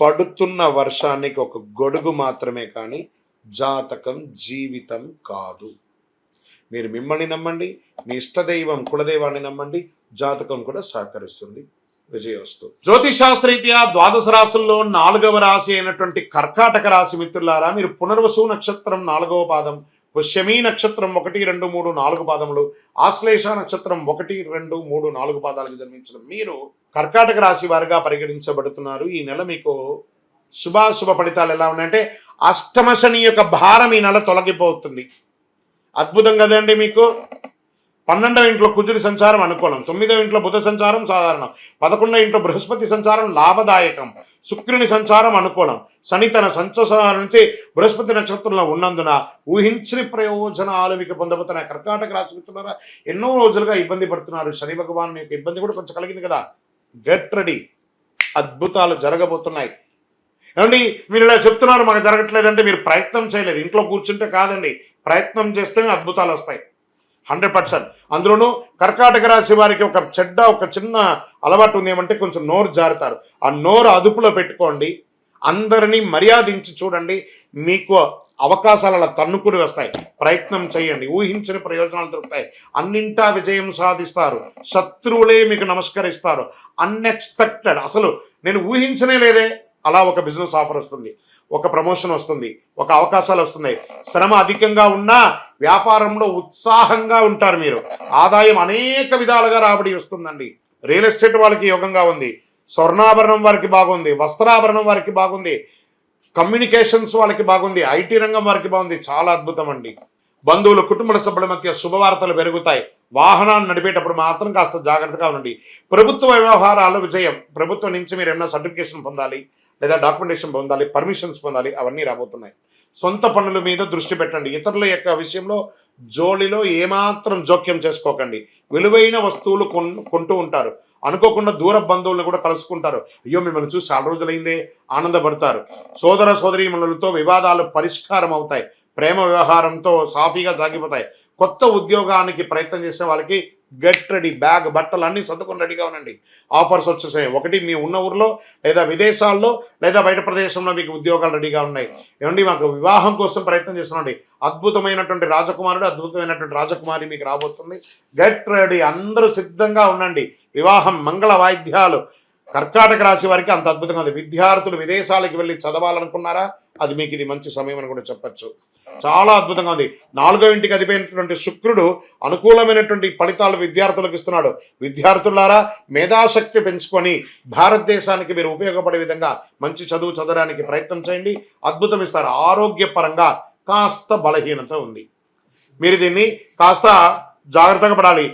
పడుతున్న వర్షానికి ఒక గొడుగు మాత్రమే కానీ జాతకం జీవితం కాదు. మీరు మిమ్మల్ని నమ్మండి మీ ఇష్టదైవం కులదైవాన్ని నమ్మండి జాతకం కూడా సహకరిస్తుంది. విజయవస్తు. జ్యోతిషాస్త్రరీత్యా ద్వాదశ రాశుల్లో నాలుగవ రాశి అయినటువంటి కర్కాటక రాశి మిత్రులారా మీరు పునర్వసు నక్షత్రం నాలుగవ పాదం పుష్యమీ నక్షత్రం ఒకటి రెండు మూడు నాలుగు పాదములు ఆశ్లేష నక్షత్రం ఒకటి రెండు మూడు నాలుగు పాదాలకు జన్మించడం. మీరు కర్కాటక రాశి వారిగా పరిగణించబడుతున్నారు. ఈ నెల మీకు శుభాశుభ ఫలితాలు ఎలా ఉన్నాయంటే అష్టమ శని యొక్క భారం ఈ నెల తొలగిపోతుంది. అద్భుతం కదండి మీకు? పన్నెండవ ఇంట్లో కుజుడి సంచారం అనుకూలం. తొమ్మిదవ ఇంట్లో బుధ సంచారం సాధారణం. పదకొండవ ఇంట్లో బృహస్పతి సంచారం లాభదాయకం. శుక్రుని సంచారం అనుకూలం. శని తన నుంచి బృహస్పతి నక్షత్రంలో ఉన్నందున ఊహించని ప్రయోజనాలు మీకు పొందబోతున్న కర్కాటక రాశి మిత్రులారా ఎన్నో రోజులుగా ఇబ్బంది పడుతున్నారు. శని భగవాన్ యొక్క ఇబ్బంది కూడా కొంచెం కలిగింది కదా? Get ready. అద్భుతాలు జరగబోతున్నాయి. ఏమండి మీరు ఇలా చెప్తున్నారు మాకు జరగట్లేదంటే మీరు ప్రయత్నం చేయలేదు. ఇంట్లో కూర్చుంటే కాదండి. ప్రయత్నం చేస్తేనే అద్భుతాలు వస్తాయి. Hundred percent. అందులోనూ కర్కాటక రాశి వారికి ఒక చెడ్డ ఒక చిన్న అలవాటు ఉంది. ఏమంటే కొంచెం నోరు జారుతారు. ఆ నోరు అదుపులో పెట్టుకోండి. అందరినీ మర్యాదించి చూడండి. మీకు అవకాశాలు అలా తన్నుకుని వస్తాయి. ప్రయత్నం చేయండి. ఊహించిన ప్రయోజనాలు దొరుకుతాయి. అన్నింటా విజయం సాధిస్తారు. శత్రువులే మీకు నమస్కరిస్తారు. అన్ఎక్స్పెక్టెడ్ అసలు నేను ఊహించనే లేదే. అలా ఒక బిజినెస్ ఆఫర్ వస్తుంది ఒక ప్రమోషన్ వస్తుంది ఒక అవకాశాలు వస్తున్నాయి. శ్రమ అధికంగా ఉన్నా వ్యాపారంలో ఉత్సాహంగా ఉంటారు మీరు. ఆదాయం అనేక విధాలుగా రాబడి వస్తుందండి. రియల్ ఎస్టేట్ వాళ్ళకి యోగంగా ఉంది. స్వర్ణాభరణం వారికి బాగుంది వస్త్రాభరణం వారికి బాగుంది కమ్యూనికేషన్స్ వాళ్ళకి బాగుంది ఐటీ రంగం వారికి బాగుంది. చాలా అద్భుతం అండి. బంధువులు కుటుంబ సభ్యుల మధ్య శుభవార్తలు పెరుగుతాయి. వాహనాన్ని నడిపేటప్పుడు మాత్రం కాస్త జాగ్రత్తగా ఉండండి. ప్రభుత్వ వ్యవహారాలు విజయం. ప్రభుత్వం నుంచి మీరు ఏమైనా సర్టిఫికేషన్ పొందాలి లేదా డాక్యుమెంటేషన్ పొందాలి పర్మిషన్స్ పొందాలి అవన్నీ రాబోతున్నాయి. సొంత పనుల మీద దృష్టి పెట్టండి. ఇతరుల యొక్క విషయంలో జోలిలో ఏమాత్రం జోక్యం చేసుకోకండి. విలువైన వస్తువులు కొన్ కొంటూ ఉంటారు. అనుకోకుండా దూర బంధువులను కూడా కలుసుకుంటారు. అయ్యో మిమ్మల్ని చూసి చాలా రోజులైందే ఆనందపడతారు. సోదర సోదరీమణులతో వివాదాలు పరిష్కారం అవుతాయి. ప్రేమ వ్యవహారంతో సాఫీగా సాగిపోతాయి. కొత్త ఉద్యోగానికి ప్రయత్నం చేసే వాళ్ళకి గెట్ రెడీ. బ్యాగ్ బట్టలు అన్నీ సర్దుకొని రెడీగా ఉండండి. ఆఫర్స్ వచ్చేసాయి. ఒకటి మీ ఉన్న ఊర్లో లేదా విదేశాల్లో లేదా బయట ప్రదేశంలో మీకు ఉద్యోగాలు రెడీగా ఉన్నాయి. ఏమండి మాకు వివాహం కోసం ప్రయత్నం చేస్తున్నాండి అద్భుతమైనటువంటి రాజకుమారుడు అద్భుతమైనటువంటి రాజకుమారి మీకు రాబోతుంది. Get ready. అందరూ సిద్ధంగా ఉండండి. వివాహం మంగళ వాయిద్యాలు. కర్కాటక రాశి వారికి అంత అద్భుతంగా ఉంది. విద్యార్థులు విదేశాలకు వెళ్ళి చదవాలనుకున్నారా? అది మీకు ఇది మంచి సమయం అని కూడా చెప్పచ్చు. చాలా అద్భుతంగా ఉంది. నాలుగో ఇంటికి అధిపోయినటువంటి శుక్రుడు అనుకూలమైనటువంటి ఫలితాలు విద్యార్థులకు ఇస్తున్నాడు. విద్యార్థులారా మేధాశక్తి పెంచుకొని భారతదేశానికి మీరు ఉపయోగపడే విధంగా మంచి చదువు చదవడానికి ప్రయత్నం చేయండి. అద్భుతం ఇస్తారు. ఆరోగ్యపరంగా కాస్త బలహీనత ఉంది. మీరు దీన్ని కాస్త జాగ్రత్తగా పడాలి.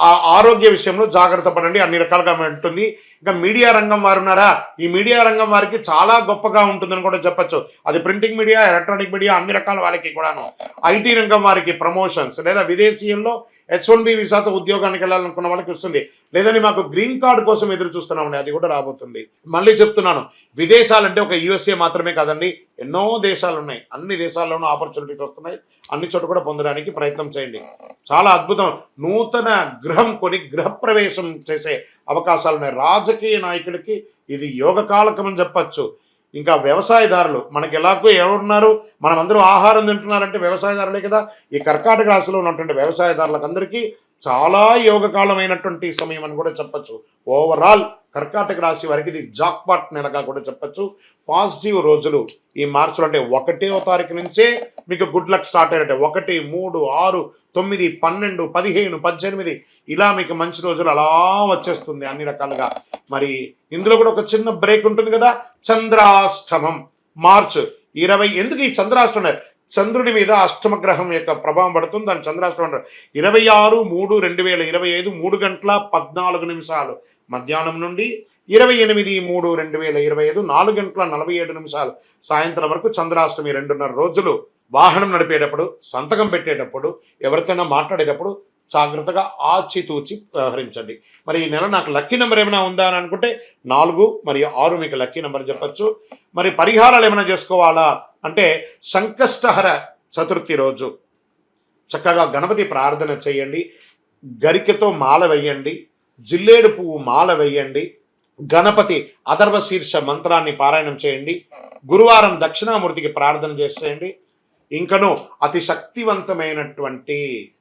ఆ ఆరోగ్య విషయంలో జాగ్రత్త పడండి. అన్ని రకాలుగా ఉంటుంది. ఇంకా మీడియా రంగం వారు ఉన్నారా? ఈ మీడియా రంగం వారికి చాలా గొప్పగా ఉంటుందని కూడా చెప్పొచ్చు. అది ప్రింటింగ్ మీడియా ఎలక్ట్రానిక్ మీడియా అన్ని రకాల వారికి కూడాను. ఐటీ రంగం వారికి ప్రమోషన్స్ లేదా విదేశీయంలో హెచ్ వన్ బి వీసాతో ఉద్యోగానికి వెళ్ళాలనుకున్న వాళ్ళకి వస్తుంది. లేదని మాకు గ్రీన్ కార్డు కోసం ఎదురు చూస్తున్నామండి. అది కూడా రాబోతుంది. మళ్ళీ చెప్తున్నాను. విదేశాలంటే ఒక యుఎస్ఏ మాత్రమే కాదండి. ఎన్నో దేశాలు ఉన్నాయి అన్ని దేశాల్లోనూ ఆపర్చునిటీస్ వస్తున్నాయి. అన్ని చోట కూడా పొందడానికి ప్రయత్నం చేయండి. చాలా అద్భుతం. నూతన గృహం కొని గృహప్రవేశం చేసే అవకాశాలు ఉన్నాయి రాజకీయ నాయకుడికి ఇది యోగకాలకం అని చెప్పచ్చు. ఇంకా వ్యవసాయదారులు మనకి ఎలాగో ఎవరున్నారు? మనమందరూ ఆహారం తింటున్నారంటే వ్యవసాయదారులే కదా. ఈ కర్కాటక రాశిలో ఉన్నటువంటి వ్యవసాయదారులకు అందరికీ చాలా యోగకాలమైనటువంటి సమయం అని కూడా చెప్పచ్చు. ఓవరాల్ కర్కాటక రాశి వారికి ఇది జాక్పాట్ నెలగా కూడా చెప్పచ్చు. పాజిటివ్ రోజులు ఈ మార్చిలో అంటే ఒకటో తారీఖు నుంచే మీకు గుడ్ లక్ స్టార్ట్ అయినట్టే ఒకటి మూడు ఆరు తొమ్మిది పన్నెండు పదిహేను పద్దెనిమిది ఇలా మీకు మంచి రోజులు అలా వచ్చేస్తుంది అన్ని రకాలుగా. మరి ఇందులో కూడా ఒక చిన్న బ్రేక్ ఉంటుంది కదా చంద్రాష్టమం. మార్చ్ ఇరవై ఎందుకు ఈ చంద్రాష్టమం చంద్రుడి మీద అష్టమ గ్రహం యొక్క ప్రభావం పడుతుంది. దాని చంద్రాష్టమం అంటారు. ఇరవై ఆరు మూడు రెండు వేల ఇరవై ఐదు మూడు గంటల పద్నాలుగు నిమిషాలు. మధ్యాహ్నం నుండి ఇరవై ఎనిమిది మూడు రెండు వేల ఇరవై ఐదు నాలుగు గంటల నలభై ఏడు నిమిషాలు. సాయంత్రం వరకు చంద్రాష్టమి రెండున్నర రోజులు వాహనం నడిపేటప్పుడు సంతకం పెట్టేటప్పుడు ఎవరితోనైనా మాట్లాడేటప్పుడు జాగ్రత్తగా ఆచితూచి వ్యవహరించండి మరి ఈ నెల నాకు లక్కీ నెంబర్ ఏమైనా ఉందా అని అనుకుంటే నాలుగు మరియు ఆరు మీకు లక్కీ నెంబర్ చెప్పొచ్చు. మరి పరిహారాలు ఏమైనా చేసుకోవాలా అంటే సంకష్టహర చతుర్థి రోజు. చక్కగా గణపతి ప్రార్థన చేయండి. గరికెతో మాల వేయండి. జిల్లేడు పువ్వు మాల వేయండి. గణపతి అథర్వ శీర్ష మంత్రాన్ని పారాయణం చేయండి. గురువారం దక్షిణామూర్తికి ప్రార్థన చేసేయండి. ఇంకను అతి శక్తివంతమైనటువంటి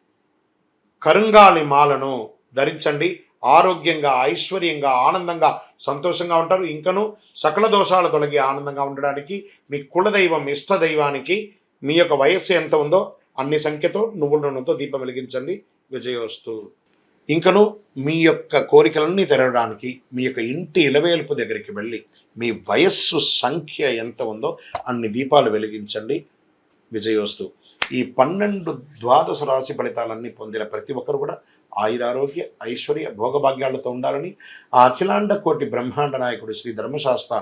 కరుంగాలి మాలను ధరించండి. ఆరోగ్యంగా ఐశ్వర్యంగా ఆనందంగా సంతోషంగా ఉంటారు. ఇంకను సకల దోషాలు తొలగి ఆనందంగా ఉండడానికి మీ కులదైవం ఇష్ట దైవానికి మీ యొక్క వయస్సు ఎంత ఉందో అన్ని సంఖ్యతో నువ్వుల నూనెతో దీపం వెలిగించండి. విజయోస్తు. ఇంకను మీ యొక్క కోరికలన్నీ తెరవడానికి మీ యొక్క ఇంటి ఇలవేల్పు దగ్గరికి వెళ్ళి మీ వయస్సు సంఖ్య ఎంత ఉందో అన్ని దీపాలు వెలిగించండి. విజయోస్తు. ఈ పన్నెండు ద్వాదశ రాశి ఫలితాలన్నీ పొందిన ప్రతి ఒక్కరు కూడా ఆయురారోగ్య ఐశ్వర్య భోగభాగ్యాలతో ఉండాలని ఆ అఖిలాండ కోటి బ్రహ్మాండ నాయకుడు శ్రీ ధర్మశాస్త్ర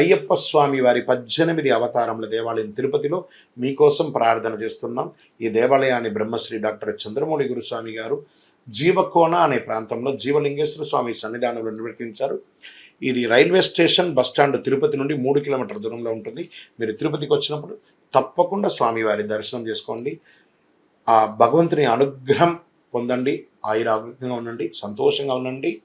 అయ్యప్ప స్వామి వారి పద్దెనిమిది అవతారముల దేవాలయం తిరుపతిలో మీకోసం ప్రార్థన చేస్తున్నాం. ఈ దేవాలయాన్ని బ్రహ్మశ్రీ డాక్టర్ చంద్రమౌళి గురుస్వామి గారు జీవకోన అనే ప్రాంతంలో జీవలింగేశ్వర స్వామి సన్నిధానంలో నిర్వర్తించారు. ఇది railway station bus stand Tirupati నుండి మూడు కిలోమీటర్ దూరంలో ఉంటుంది. మీరు తిరుపతికి వచ్చినప్పుడు తప్పకుండా స్వామివారి దర్శనం చేసుకోండి. ఆ భగవంతుని అనుగ్రహం పొందండి. ఆయురారోగ్యంగా ఉండండి. సంతోషంగా ఉండండి.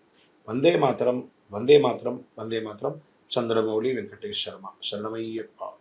వందే మాత్రం వందే మాత్రం వందే మాత్రం. చంద్రమౌళి వెంకటేష్ శర్మ శరణమయ్యప్ప.